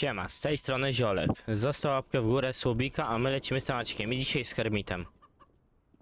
Siema, z tej strony Ziolek. Został łapkę w górę Słobika, a my lecimy z temacikiem i dzisiaj z Hermitem.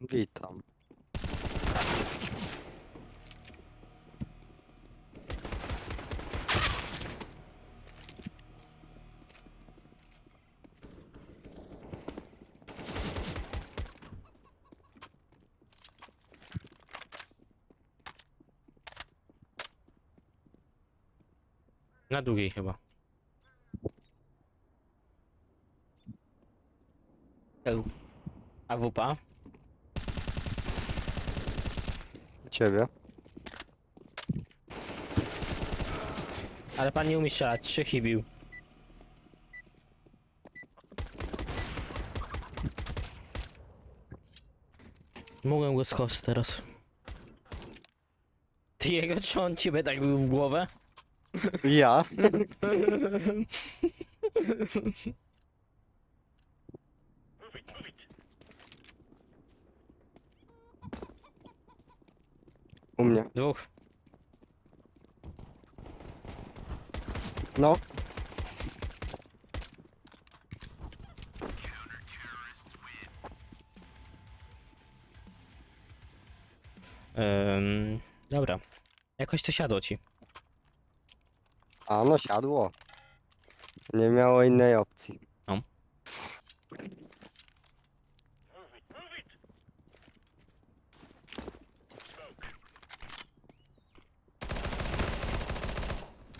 Witam. Na długiej chyba. AWP? Ciebie? Ale pan nie umie strzelać, trzy chybił. Mogłem go skos teraz. Ty jego, czy on ciebie tak był w głowę? Ja? U mnie. Dwóch. No, Ym, dobra. Jakoś to siadło ci. a no siadło. Nie miało innej opcji.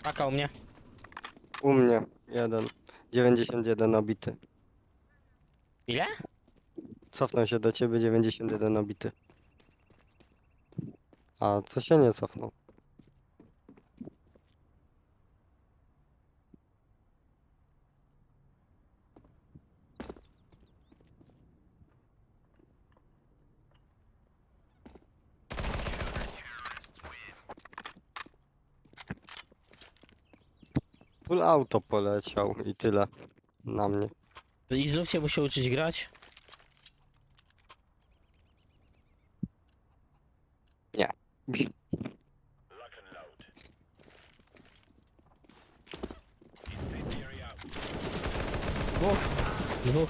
Paka u mnie. U mnie. Jeden. 91 obity. Ile? Cofnął się do ciebie 91 obity. A to się nie cofnął. Full auto poleciał i tyle. Na mnie. I znów się muszę uczyć grać? Dwóch. Dwóch.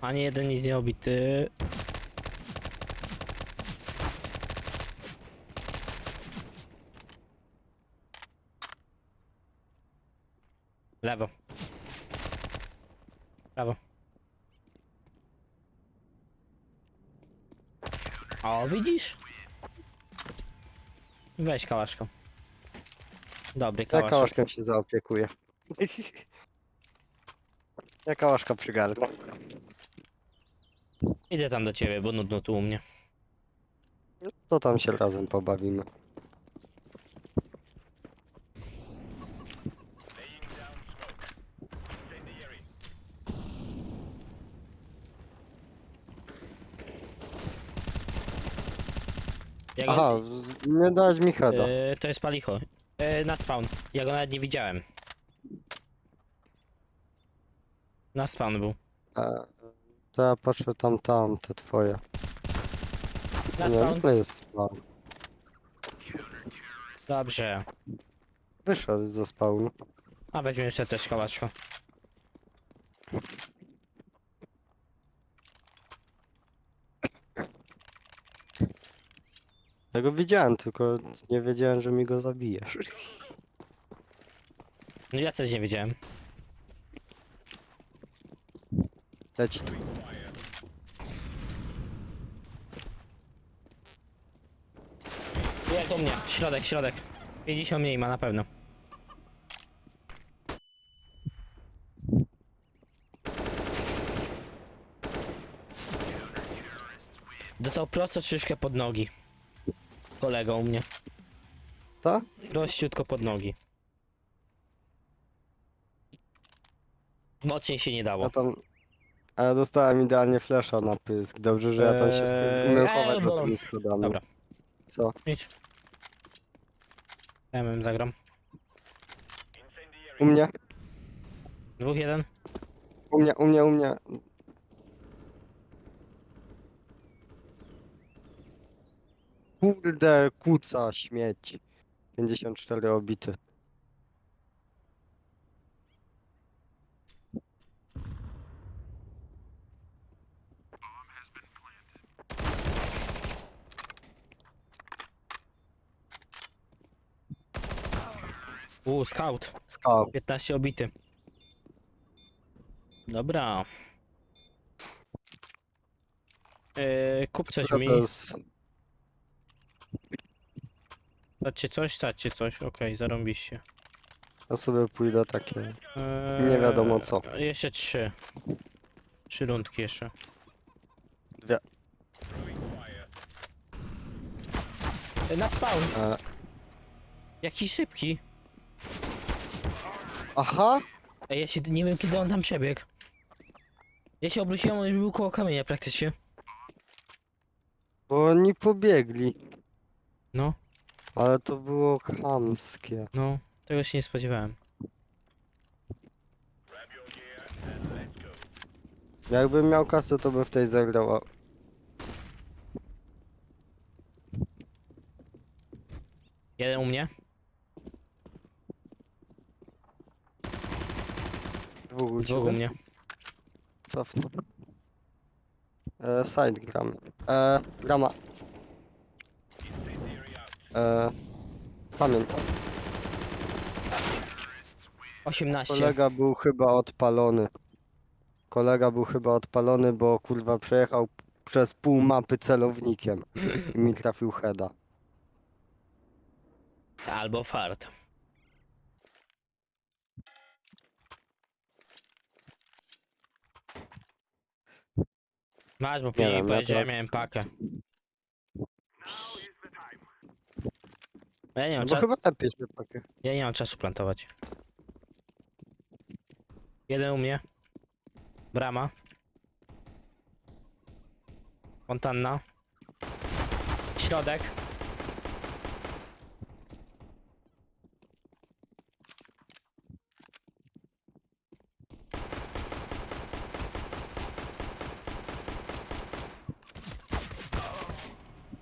Ani jeden nic nie obity. Lewo. Prawo. O, widzisz? Weź kałaszką. Dobry Ja kałaszek. kałaszkiem się zaopiekuję. Ja kałaszka przygarnę. Idę tam do ciebie, bo nudno tu u mnie. To tam się razem pobawimy. Aha, nie dałeś mi heada. e, to jest palicho. E, na spawn. Ja go nawet nie widziałem. Na spawn był. E, To ja patrzę tam, tam, te twoje. Na Nie, spawn. to jest spawn. Dobrze. Wyszedł ze spawnu. A weźmiemy jeszcze też kałaszko. Ja go widziałem, tylko nie wiedziałem, że mi go zabijesz. No ja też nie wiedziałem. Leci tu. Jest u mnie. Środek, środek. 50 mniej ma na pewno. Dostał prosto szyszkę pod nogi. Kolega u mnie. To? Prościutko pod nogi. Mocniej się nie dało. Ja tam... A ja dostałem idealnie flesza na pysk. Dobrze, że ja tam się Eee, umiał eee, chować za bo- tymi schodami. Dobra. Co? Idź. Ja bym zagram. U mnie? Dwóch, jeden. U mnie, u mnie, u mnie. Kurde, kuca, śmieć. 54 obity. U, scout. Skał. 15 obity. Dobra. Yy, kup coś mi. To jest Dać coś, dać coś. Okej, zarąbiście. Ja sobie pójdę takie... Eee, Nie wiadomo co. Jeszcze trzy. Trzy rundki jeszcze. Dwie. E, Na spawn! E, Jaki szybki. aha! Ej, ja się nie wiem kiedy on tam przebiegł. Ja się obróciłem, on już był koło kamienia praktycznie. Bo oni pobiegli. No, Ale to było chamskie. no, tego się nie spodziewałem. Jakbym miał kasę, to bym w tej zagrał. a- Jeden u mnie. Dwóch u Dwóch u ciebie. mnie. Cofnę. E, side gram. E, grama. E, pamięć. 18. Kolega był chyba odpalony. Kolega był chyba odpalony, bo kurwa przejechał przez pół mapy celownikiem i mi trafił heada. Albo fart. Masz, bo później wiem, ja powiesz, że ja to- miałem pakę. Ja nie, No mam bo cza- chyba lepiej się takie. ja nie mam czasu plantować. Jeden u mnie. Brama. Fontanna. Środek.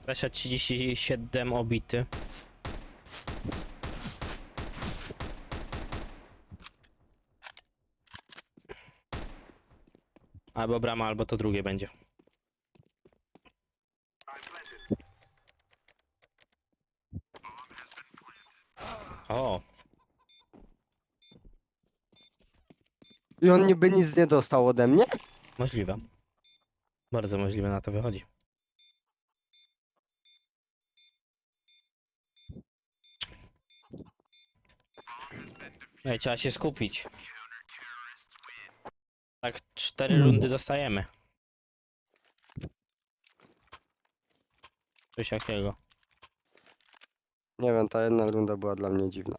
Weszedł 37 obity. Albo brama, albo to drugie będzie. O, I on niby nic nie dostał ode mnie? możliwe. Bardzo możliwe na to wychodzi. Ej, trzeba się skupić. Tak, cztery Hmm. rundy dostajemy. Coś takiego. Nie wiem, ta jedna runda była dla mnie dziwna.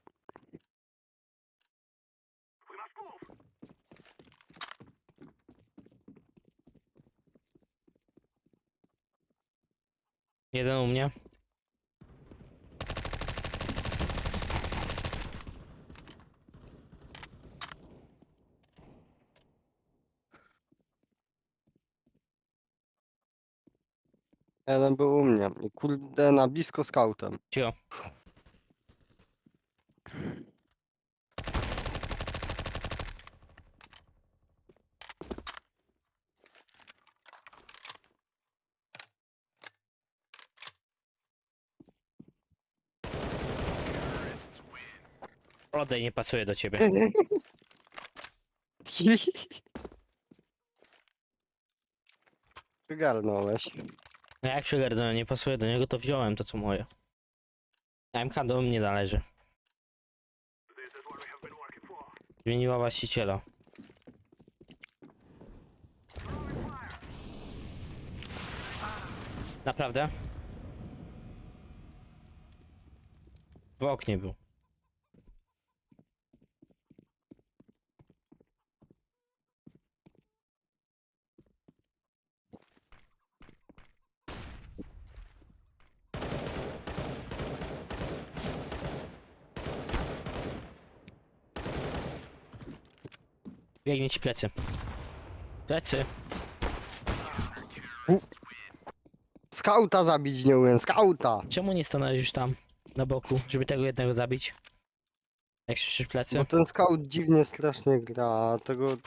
Jeden u mnie. Jeden był u mnie. I kurde, na blisko skautem. Cicho. Odej nie pasuje do ciebie. Przygarnąłeś. No jak przygarnąłem, nie pasuje do niego, to wziąłem to co moje. MK do mnie należy. Zmieniła właściciela. Naprawdę? W oknie był. Biegnie ci plecy. Plecy. Skauta zabić nie umiem, skauta! Czemu nie stanąłeś już tam, na boku, żeby tego jednego zabić? Jak słyszysz plecy? Bo ten skaut dziwnie strasznie gra, tego...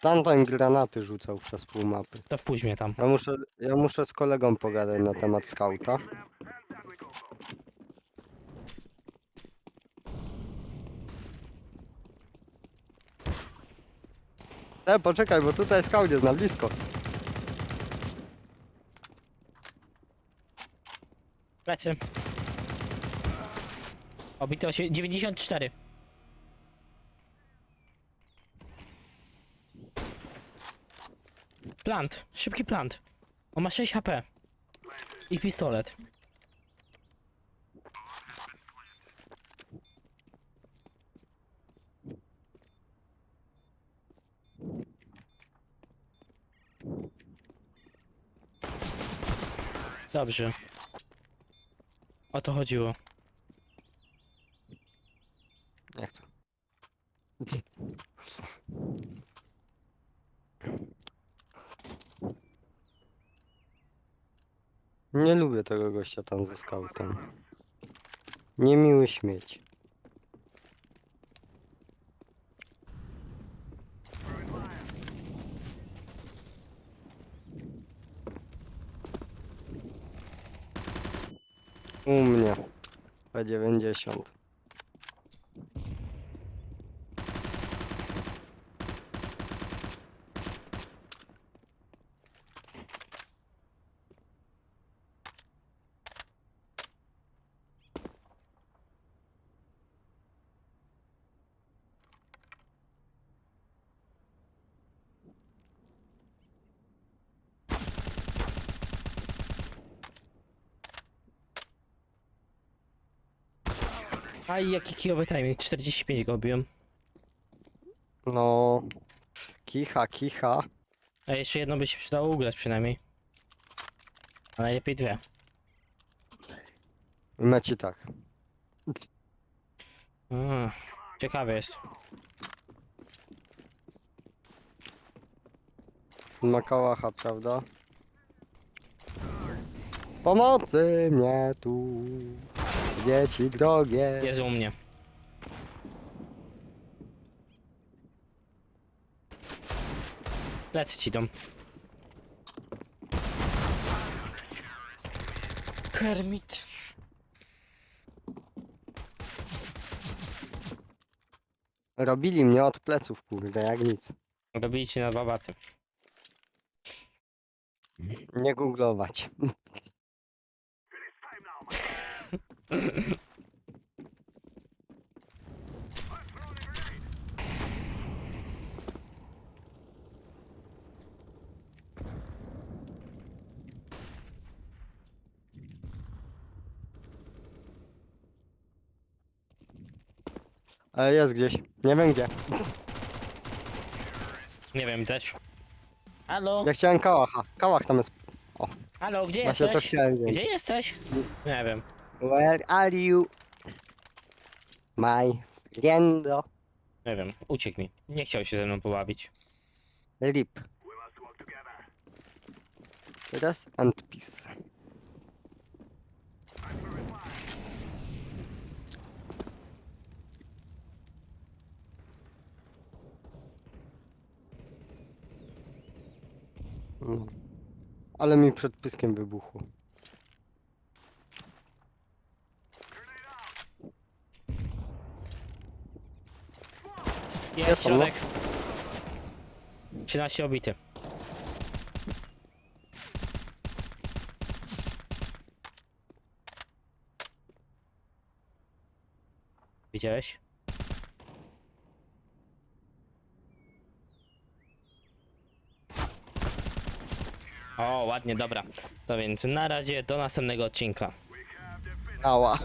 Tamten granaty rzucał przez pół mapy. To wpuść mnie tam. Ja muszę, ja muszę z kolegą pogadać na temat skauta. E, poczekaj, bo tutaj jest na blisko. Plecy. Obity osie- 94. Plant, szybki plant. On ma 6 HP. I pistolet. Dobrze. O to chodziło. Nie chcę. Nie lubię tego gościa tam ze skautem. Niemiły śmieć. U mnie. P90. Aj, jaki kijowy timing. 45 go obiłem. No. Kicha, kicha. A jeszcze jedno by się przydało ugrać przynajmniej. A najlepiej dwie. Meci tak. Mm, ciekawe jest. Ma kałacha, prawda? Pomocy mnie tu. Dzieci drogie. Jest u mnie. Lecę ci dom. Kermit. Robili mnie od pleców, kurde, jak nic. Robili ci na dwa baty. Nie googlować. Ale jest gdzieś. Nie wiem gdzie. Nie wiem też. Halo? Ja chciałem kałacha. Kałach tam jest. Halo, gdzie Właśnie to jesteś? chciałem wziąć. Gdzie jesteś? Nie wiem. Where are you? My friendo. Nie wiem. Uciekł mi. Nie chciał się ze mną pobawić. Rip. Rest and peace. No. Ale mi przed pyskiem wybuchło. Jest no. środek. 13 obity. Widziałeś? O, ładnie, dobra. To więc na razie do następnego odcinka. Ała.